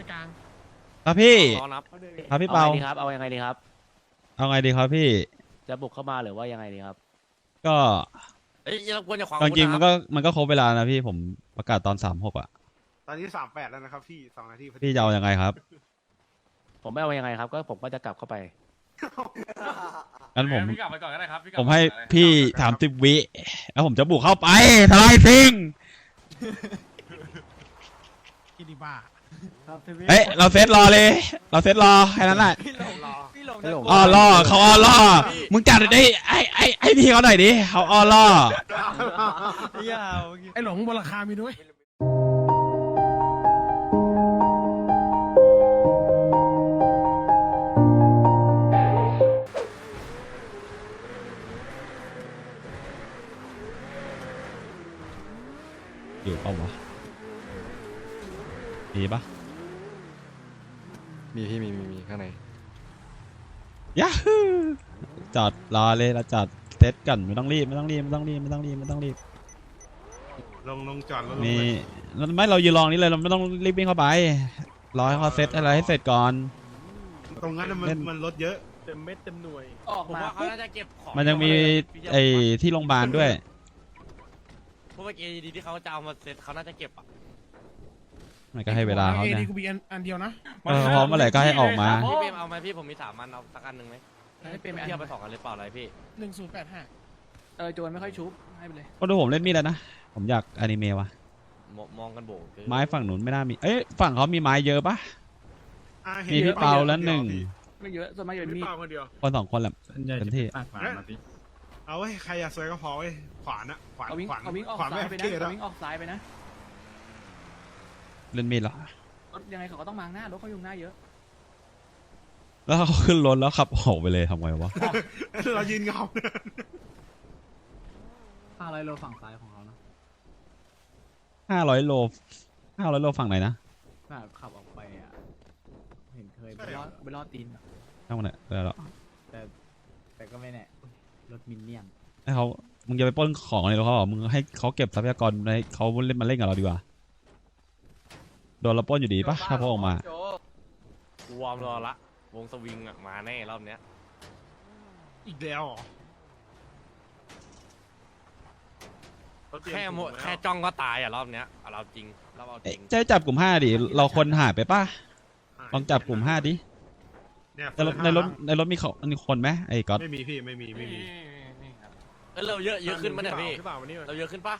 ไม่กลางครับพี่ รอนับครับพี่เอาเปาไงดีครับ เอายังไงดีครับ เอาไงดีครับพี่ จะบุกเข้ามาหรือว่ายังไงดีครับ ก็เอ้ยเราควรจะขวางจริงๆคุมัณนก็มันก็ครบเวลานะพี่ผมประกาศตอนสามหกอะตอนนี้สามแปดแล้วนะครับพี่สองนาทีพอดีพี่จะเอายังไงครับผมไม่เอายังไงครับ ก็ผมก็จะกลับเข้าไป งั้นผม พี่กลับไปก่อนก็ได้ครับพี่กลับผมให้ไปก่อนก็ได้พี่ถามสิบวิแล้วผมจะบุกเข้าไปทลายทิ้งกินิบ้า เอ้ยเราเซตรอเลย เราเซตรอแค่นั้นแหละพี่หลงอ้อล่อเขาอ้อล่อมึงจัดไอ้ไอ้ไอ้ไอ้พี่เขาหน่อยดิเขาอ้อล่อไอ้หลงบนราคามีด้วยอยู่เปล่าวะ มีปะมีพี่มีมีมีข้างในยาฮูจอดรอเลยเราจอดเซตกันไม่ต้องรีบไม่ต้องรีบไม่ต้องรีบไม่ต้องรีบไม่ต้องรีบลงลงจอดลงลงนี่เลยไม่เรายืนรองนี้เลยเราไม่ต้องรีบวิ่งเข้าไปรอให้เขาเซตอะไรให้เสร็จก่อน ตรงนั้นน่ะมันเล่น มันลดเยอะ เต็มเม็ดเต็มหน่วย ออกผมมาว่าเขาน่าจะเก็บของมันยังมีไอ้ที่โรงพยาบาลด้วย เพราะว่าเอดีที่เขาจะเอามาเสร็จเขาน่าจะเก็บอะ มันก็ให้เวลาเขาเอไงดีกูมีอันอันเดียวนะเออพร้อมเมื่อไหร่ก็ให้ออกมา พี่เปรมเอาไหมพี่ผมมีสามอันเอาสักอันหนึ่งไหมให้เป็นพี่เอาไปสองอันเลยเปล่าอะไรพี่หนึ่งศูนย์แปดห้าเออโจรไม่ค่อยชุบให้ไปเลยก็ดูผมเล่นมีดแล้วนะ ผมอยากอนิเมะว่ะ มองมองกันโบกคือไม้ฝั่งหนุนไม่น่ามี เอ้ยฝั่งเขามีไม้เยอะปะอะห็นมีพี่เปาแล้วหนึ่งไม่เยอะส่วนมากจะเป็นมีพี่ดเปาคนเดียวคนสองคนแหละเต็มที่เอาไว้ยใครอยากสวยก็พอเว้ยขวานอะขวานเขาวิ่งขวานเขาวิ่งออกขวานซ้าไม่ยไปเท่นะแล้เขาววิ่งออกซ้ายไปนะ เล่นมีดแล้วรถยังไงเขาก็ต้องมาข้างหน้ารถเขาอยู่ข้างหน้าเยอะแล้วเขาขึ้นรถแล้วขับออกไปเลยทำไงวะ เรายืนเงาห้าร้อยโลฝั่งซ้ายของเขานะห้าร้อยโลห้าร้อยโลฝั่งไหนนะแบบขับออกไปอะ เห็นเคยไปไปรรออดดไปรอดตีนอะช่างมันเถอะแล้วเราแต่แต่ก็ไม่แน่ รถมินเนี่ยนให้เขามึงจะไปปล้นของในรถเขาเหรอมึงให้เขาเก็บทรัพยากรในเขาเล่นมาเล่นกับเราดีกว่า โดนเราปล้นอยู่ดีปะถ้าพวกออกมากูวอร์มรอละ วงสวิงอะมาแน่รอบเนี้ย อีกแล้วเหรอแค่โมแค่จ้องก็ตายอะรอบเนี้ยเอาเราจริงเราเอาจเอ๊ะริงจะให้จับกลุ่มห้าดิ เราคนหายไปปะลองจับกลุ่มห้าดิ เนี่ยในรถในรถในรถมีเขามีคนไหมไอ้ก๊อตไม่มีพี่ไม่มีไม่มีนี่ครับเอ้ยเราเยอะเยอะขึ้นปะเนี่ยพี่พี่เปล่าวันนี้เราเยอะขึ้นปะ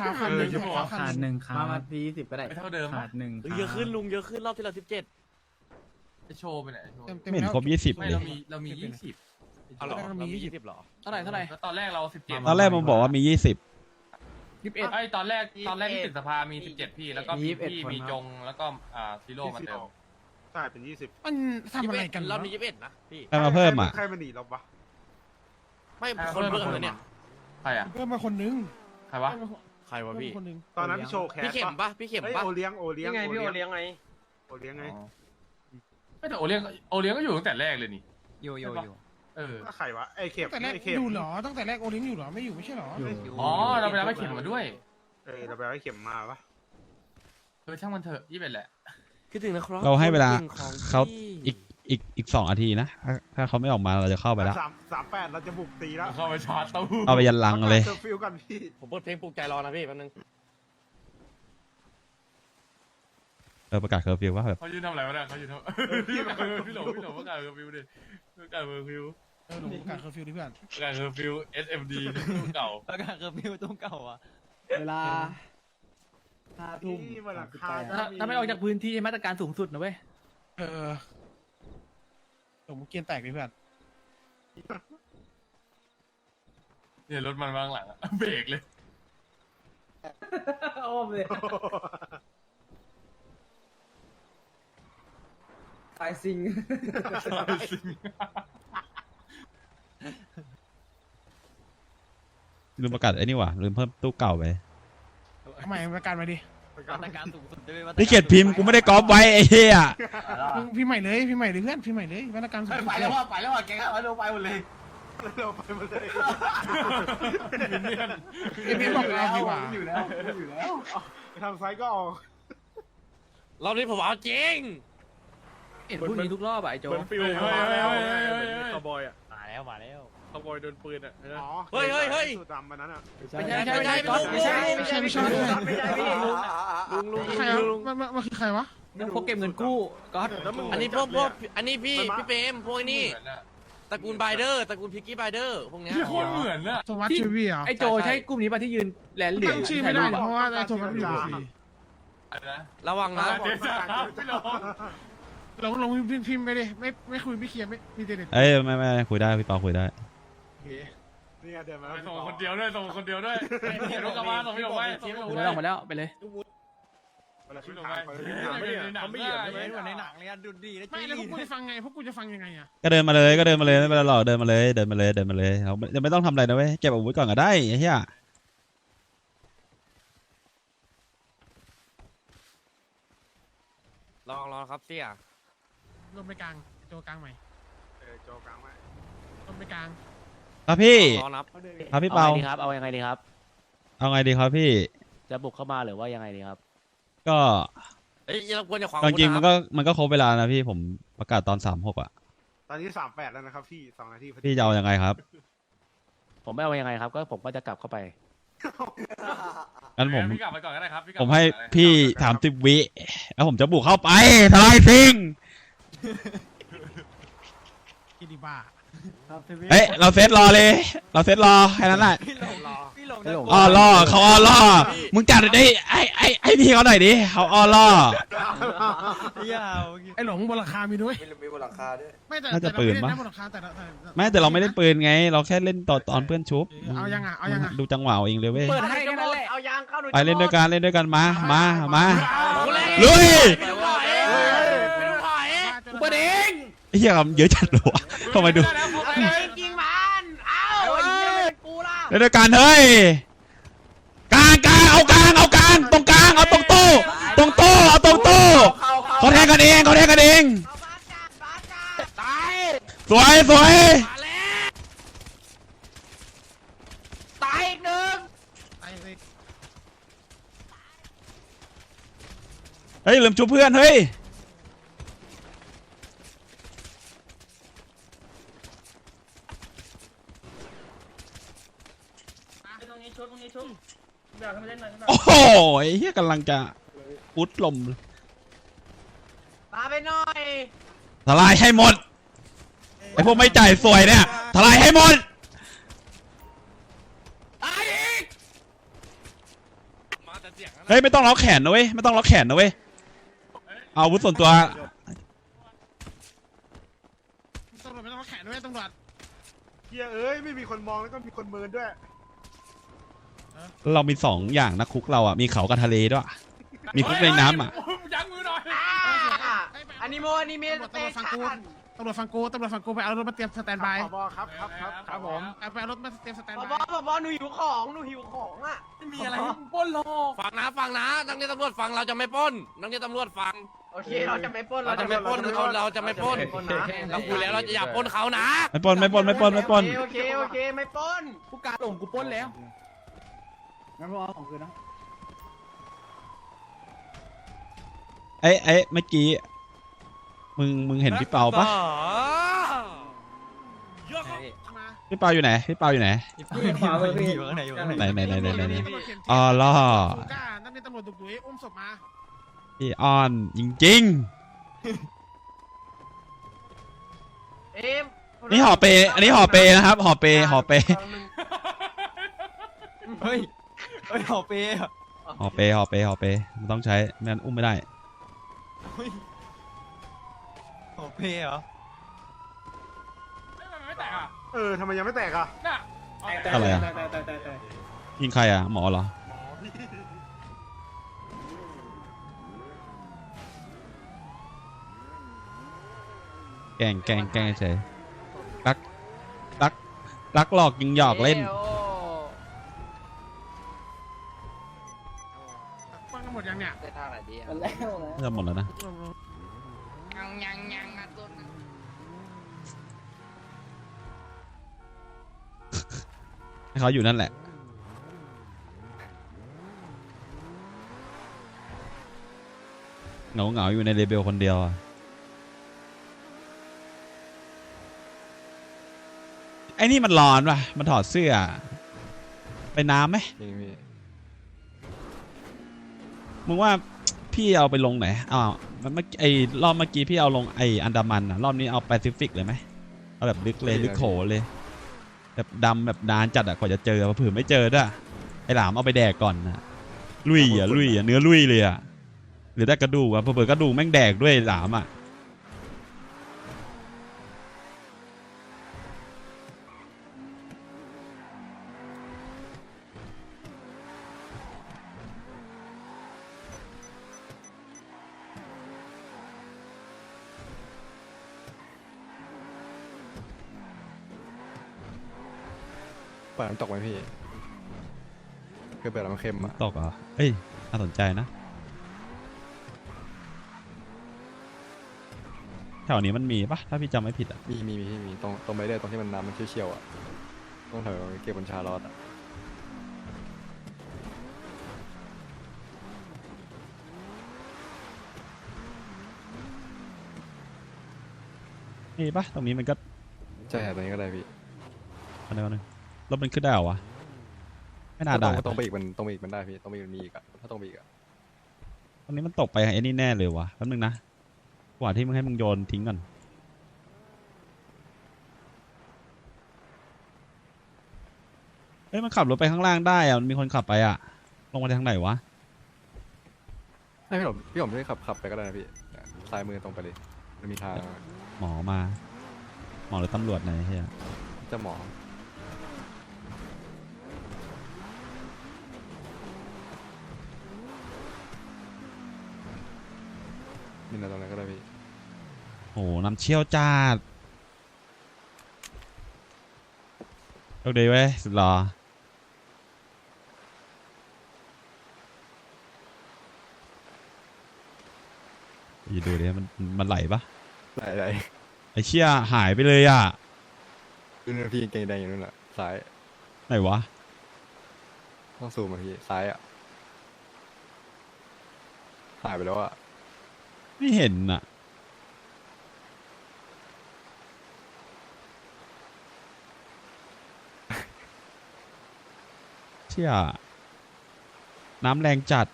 ขาคันหนึ่งเออขาคัขาดนหหนึ่งนึ่งขามาทีสิบก็ได้ ไม่เท่าเดิมขาดหนึ่งเอ้ยเยอะขึ้นลุงเยอะขึ้นรอบที่เราสิบเจ็ดจะโชว์ไปไหนโชว์เต็มเต็มไม่เห็นแล้วครบยี่สิบไม่เลยเรามีเรามียี่สิบเอาเหรอ เรามีเรามียี่ยี่สิสิบบเหรอ เท่าไหร่เท่าไหร่แล้วตอนแรกเราสิบเจ็ดตอนแรกมันบอกว่ามียี่สิบยี่สิบเอ็ด ไอ้ตอนแรกตอนแรกที่ตึกสภามีสิบเจ็ดพี่แล้วก็มีพี่มีจงแล้วก็อ่าซีโร่มาเติมใช่เป็นยี่สิบมันทำอะไรกันเราวะมียี่สิบเอ็ดนะพี่ ใครมาเพิ่มอะ ใครมาหนีเราปะไม่คนเพิ่มเลยเนี่ย ใครอะเพิ่มมาคนนึงใค รวะเพิ่มมาใครวะเพิ่มพี่มาคนนึงตอนนั้นพี่โชว์แคสพี่เข็มปะพี่เข็มเฮ้ยปะโอเลี้ยงโอเลี้ยงนี่ไงพี่โอเลี้ยงไงโอเลี้ยงไงไม่แต่โอเลี้ยงโอเลี้ยงก็อยู่ตั้งแต่แรกเลยนี่ อยู่อยู่อยู่เออ ก็ใครวะไอ้เข็มตั้งแต่แรกไอ้เข็มอยู่เหรอตั้งแต่แรกโอลิมอยู่เหรอไม่อยู่ไม่ใช่เหรออยู่อ๋อ เราไปรับไอ้เข็มมาด้วย เออเราไปเอาไอ้เข็มมาปะเออช่างมันเถอะยี่สิบเอ็ดแหละ คิดถึงนะครับเราให้เวลาคนก่งของเขา พี่ อีกอีกอีกสองนาทีนะถ้าถ้าเขาไม่ออกมาเราจะเข้าไปแล้ว สามสามแปดเราจะบุกตีแล้วเข้าไปชาร์จตู้เอาไปยันลังเลยเซอร์ฟิลกันพี่ผมเปิดเพลงปลุกใจรอนะพี่แป๊บนึงเออประกาศเคอร์ฟิวว่าแบบเขายืนทำอะไรวะเนี่ยเขายืนทำพี่พี่หลงพี่หลงประกาศเคอร์ฟิวดิประกาศเคอร์ฟิวเออหลงประกาศเคอร์ฟิวดิเพื่อนประกาศเคอร์ฟิว SMD เก่าประกาศเคอร์ฟิวตู้เก่าอะเวลาห้าทุ่มนี่วันหลังคาถ้าถ้าไม่ออกจากพื้นที่มาตรการสูงสุดนะเว้ยเออ หลงเกียนแตกดิเพื่อนเนี่ยรถมันวางหลังอะ เบรกเลย อ้อมเลยสายซิง ลืมประกาศไอ้นี่ว่ะลืมเพิ่มตู้เก่าไปทำไมประกาศมาดิมา ตรการสูงสุดด้วยมาตรการนี่เขียนพิมพ์กูไม่ได้ก๊อปไว้ไอ้เหี้ยมึงพี่ใหม่เลยพี่ใหม่เลยเพื่อนพี่ใหม่เลยมาตรการสุดไปแล้วว่ะไปแล้วว่ะแกเอาเร็วไปหมดเลยเราไปหมดเลยเอพีบอกเราดีกว่าอยู่แล้วอยู่แล้วไปทางซ้ายก็ออกรอบนี้ผมเอาจริงเอ็ดพูดนี้ทุกรอบอะไอ้โจเหมือนฟิลมาแล้วคาวบอยอะมาแล้วมาแล้ว คาวบอยโดนปืนอะอ๋อเฮ้ยเฮ้ยเฮ้ยสูตรดำมันนั้นอะ ไม่ใช่ไม่ใช่ไม่ใช่ไม่ใช่ไม่ใช่ไม่ใช่ไม่ใช่พี่ลุงลุงใครอะมันมันมันคือใครวะต้องพกเก็บเงินกู้ก็อันนี้พวกพวกอันนี้พี่พี่เปรมพวกนี้ตระกูลไบเดอร์ตระกูลพิกกี้ไบเดอร์พวกเนี้ย โคตรเหมือนอะโทมัสเชวี่เหรอไอ้โจใช่กลุ่มนี้ป่ะที่ยืนแลนเหรียญตั้งชื่อไม่ได้เพราะว่าไอ้โทมัสอยู่สี่อะไรนะระวังนะเดี๋ยวจะครับพี่น้องลงลงพิมพ์พิมพ์ไปดิไม่ไม่คุยไม่เคลียร์ไม่มีเด็ดเอ้ยไม่ไม่คุยได้พี่เปาคุยได้ นี่ไงเดินมาส่งคนเดียวด้วยส่งคนเดียวด้วยเดี๋ยวรถกลับมาส่งพี่ลงไปส่งพี่ลงกูไปได้ออกมาแล้วไปเลยเวลาขึ้นทางไปขึ้นทางไม่เนี่ยเขาไม่เหยียบใช่ไหมเหมือนในหนังเลยอะดูดีนะไม่แล้วพวกกูจะฟังไงพวกกูจะฟังยังไงอะก็เดินมาเลยก็เดินมาเลยไม่เป็นไรหรอกเดินมาเลยเดินมาเลยเดินมาเลยเราไม่ไม่ต้องทำอะไรนะเว้ยเก็บอาวุธก่อนก็ได้ไอ้เหี้ยลองลองครับเสี่ยลงไปกลางโจกลางใหม่เออโจกลางไว้ลงไปกลาง ครับพี่ลองนับครับพี่เอาเปาไงดีครับ เอายังไงดีครับ เอาไงดีครับพี่ จะบุกเข้ามาหรือว่ายังไงดีครับ ก็เอ้ยเราควรจะขวางจริงๆมันก็มันก็ครบเวลานะพี่ผมประกาศตอนสามหกอะ ตอนนี้สามแปดแล้วนะครับพี่สองนาทีพอดีพี่จะเอายังไงครับผมไม่เอายังไงครับ ก็ผมก็จะกลับเข้าไป งั้นผม พี่กลับไปก่อนก็ได้ครับพี่กลับผมให้ไปก่อนก็ได้พี่สามสิบวิแล้วผมจะบุกเข้าไปทลายทิ้งกินดีบ้า เอ้ยเราเซตรอเลย เราเซตรอแค่นั้นแหละพี่หลงพี่หลงพี่หลงอ้อล่อเขาอ้อล่อมึงจัดไอ้ไอ้ไอ้ไอ้พี่เขาหน่อยดิเขาอ้อล่อ ยาว ไอ้หลงบนราคามีด้วย มีบนหลังคาด้วยไม่แต่น่าจะแต่ปืนเราปะไม่ได้บนราคาแต่เราแต่ไม่แต่เราไม่ได้ปืนไง เราแค่เล่นตอนตอนเพื่อนชุบเอายังอะเอายังอะดูจังหวะเอาเองเลยเว้ยเปิดให้แค่นั้นแหละเอายางเข้าหนูไปเล่นด้วยกันเล่นด้วยกันมามามาเอาเลยลุยไม่ต้องถอยไม่ต้องถอยเปิดเองไอ้เหี้ยคำเยอะจัดเลยวะทำไมดู ได้แล้วผมได้แล้วยิงมันเอาไอ้เหี้ยเป็นกูล่ะเล่นด้วยกันเฮ้ยกลางกลางเอากลางเอากลางตรงกลางเอาตรงตู้ตรงตู้เอาตรงตู้เข้าเข้าเขาแทงกันเองเขาแทงกันเองเอาบ้านจ้าบ้านจ้าตายสวยสวยมาแล้วตายอีกหนึ่งไปเลยเฮ้ยลืมชุบเพื่อนเฮ้ย ตรงนี้ชุดตรงนี้ชุด อยากให้มาเล่นหน่อยโอ้โหไอ้เหี้ยกำลังจะอุดลมตาไปหน่อยทลายให้หมดไอ้พวกไม่จ่ายสวยเนี่ยทลายให้หมดมาแต่เสียงนะเฮ้ยไม่ต้องล็อกแขนนะเว้ยไม่ต้องล็อกแขนนะเว้ยเอาอาวุธส่วนตัวตำรวจไม่ต้องมาแขนด้วยตำรวจเฮียเอ้ยไม่มีคนมองแล้วก็มีคนเมินด้วย เรามีสองอย่างนะคุกเราอะมีเขากับทะเลด้วย มีคุกในน้ำอะโยยั้งมือหน่อยอ่าอนิโมอนิเมะตำรวจเตตำรวจฟังกูชันตำรวจฟังกูตำรวจฟังกูไปเอารถมาเตรียมสแตนบายผบครับครับครับครับผมเอาไปเอารถมาเตรียมสแตนบอบายอบอหนูหิวของหนูหิวของอะไม่มีอะไรให้มึงปล้นหรอกฟังนะฟังนะนักเรียนตำรวจฟังเราจะไม่ปล้นนักเรียนตำรวจฟังโอเคเราจะไม่ปล้นเราจะไม่ปล้นเราเราจะไม่ปล้นนะเราคุยแล้วเราจะอย่าปล้นเขานะไม่ปล้นไม่ปล้นไม่ปล้นไม่ปล้นโอเคโอเคไม่ปล้นผู้การหลงกูปล้นแล้ว งั้นพวกเอาของคืนนะไอ้ไอ้เมื่อกี้ มึงมึงเห็นพี่เปาปะเยอะครับมาพี่เปาอยู่ไหนพี่เปาอยู่ไหนขวามือพี่อยู่ข้างในอยู่ข้างในไหนไหนไหนไหนไหนไหนตำรวจเขียนอ๋อล่อถูกกล้านั่นเป็นตำรวจดุดุยอุ้มศพมาพี่ออนจริงเอ็มๆนี่ห่อเปอันนี้ห่อเปนะครับห่อเปห่อเปเฮ้ย เฮ้ยหอเปย์อะห่อเปห่อเปห่อเปมันต้องใช้ไม่งั้นอุ้มไม่ได้ เฮ้ยหอเปย์เหรอไม่ไม่แตกอะเออทำไมยังไม่แตกอะน่ะอะไรอะยิงใครอะหมอเหรอแกล้งแกล้งแกล้งเฉยรักรักรักหลอกยิงหยอกเล่นฟัง มันแล้วนะจะหมดแล้วนะยังยังยังอะต้นให้เขาอยู่นั่นแหละ เหงาเหงาๆอยู่ในเลเบลคนเดียวอะไอ้นี่มันร้อนป่ะ มันถอดเสื้อ ไปน้ำไหม จริงพี่มึงว่า พี่เอาไปลงไหนอ้าวมันเมื่อกี้ไอ้รอบเมื่อกี้พี่เอาลงไอ้อันดามันอะรอบนี้เอาแปซิฟิกเลยไหมเอาแบบลึกเลยลึกโขเลย แบบดำแบบนานจัดอะกว่าจะเจอเผื่อไม่เจอด้วยไอ้หลามเอาไปแดกก่อนนะลุยอะลุยอะเนื้อลุยเลยอะหรือได้กระดูกอะเผื่อๆกระดูกแม่งแดกด้วยหลามอะ เปิดน้ำตกไหมพี่เคยเปิดน้ำเค็มอะตกเหรอเอ้ยน่าสนใจนะแถวนี้มันมีปะถ้าพี่จำไม่ผิดอะมีมีมีพี่มีตรงตรงไปเรื่อยตรงที่มันน้ำมันเชี่ยวๆอะต้องแถวเก็บบนชาลอตอะมีปะตรงนี้มันก็ใช่ครับตรงนี้ก็ได้พี่อันเดียวนึง รถมันขึ้นได้เหรอวะ ไม่น่าได้ตรงตรงไปอีกมันตรงไปอีกมันได้พี่ตรงไปอีกมันมีอีกอะถ้าตรงไปอีกอะตรงนี้มันตกไปไอ้นี่แน่เลยวะแป๊บนึงนะกว่าที่มึงให้มึงโยนทิ้งก่อนเฮ้ยมันขับรถไปข้างล่างได้อะมันมีคนขับไปอะลงมาทางไหนวะให้พี่ผมพี่ผมช่วยขับขับไปก็ได้นะพี่เนี่ยซ้ายมือตรงไปเลยมันมีทางหมอมา หมอหรือตำรวจไหนเฮียเจะหมอ นี่นะตรงนั้นก็ได้พี่โหน้ำเชี่ยวจ้าดโชคดีเว้ยสุดหรออย่าดูดิมันมันไหลปะไหนไหนไอเชี่ยหายไปเลยอะดูนนพี่กางเกงแดงอยู่นู่นแหละซ้ายไหนวะต้องซูมมาพี่ซ้ายอะหายไปแล้วอะ ไม่เห็นอะ เชี่ยน้ำแรงจัด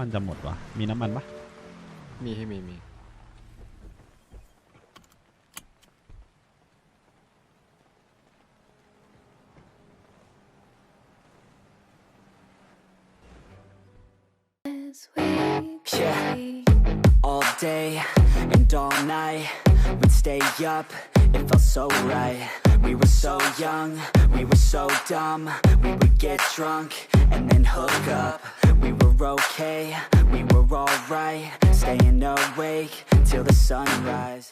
มันจะหมดวะมีน้ำมันปะมีให้มีมี Yeah, all day and all night We'd stay up, it felt so right We were so young, we were so dumb We would get drunk and then hook up We were okay, we were alright Staying awake till the sunrise